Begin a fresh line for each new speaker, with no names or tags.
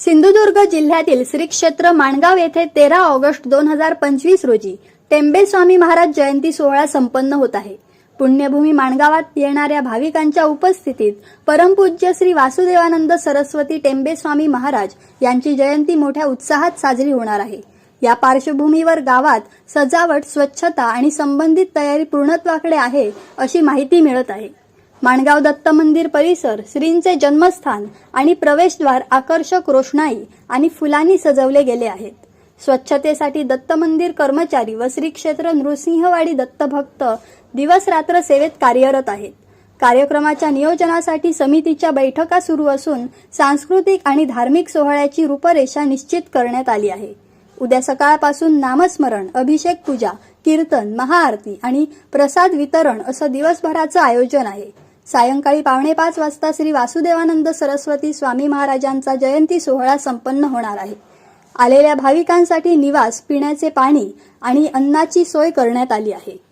सिंधुदुर्ग जिल्ह्यातील श्री क्षेत्र माणगाव येथे तेरा ऑगस्ट दोन हजार पंचवीस रोजी टेंबे स्वामी महाराज जयंती सोहळा संपन्न होत आहे. पुण्यभूमी माणगावात येणाऱ्या भाविकांच्या उपस्थितीत परमपूज्य श्री वासुदेवानंद सरस्वती टेंबे स्वामी महाराज यांची जयंती मोठ्या उत्साहात साजरी होणार आहे. या पार्श्वभूमीवर गावात सजावट स्वच्छता आणि संबंधित तयारी पूर्णत्वाकडे आहे अशी माहिती मिळत आहे. माणगाव दत्त मंदिर परिसर श्रींचे जन्मस्थान आणि प्रवेशद्वार आकर्षक रोषणाई आणि फुलांनी सजवले गेले आहेत. स्वच्छतेसाठी दत्त मंदिर कर्मचारी व श्री क्षेत्र नृसिंहवाडी दत्त भक्त दिवस रात्र सेवेत कार्यरत आहेत. कार्यक्रमाच्या नियोजनासाठी समितीच्या बैठका सुरू असून सांस्कृतिक आणि धार्मिक सोहळ्याची रूपरेषा निश्चित करण्यात आली आहे. उद्या सकाळपासून नामस्मरण अभिषेक पूजा कीर्तन महाआरती आणि प्रसाद वितरण असं दिवसभराचं आयोजन आहे. सायंकाळी पावणे पाच वाजता श्री वासुदेवानंद सरस्वती स्वामी महाराजांचा जयंती सोहळा संपन्न होणार आहे. आलेल्या भाविकांसाठी निवास पिण्याचे पाणी आणि अन्नाची सोय करण्यात आली आहे.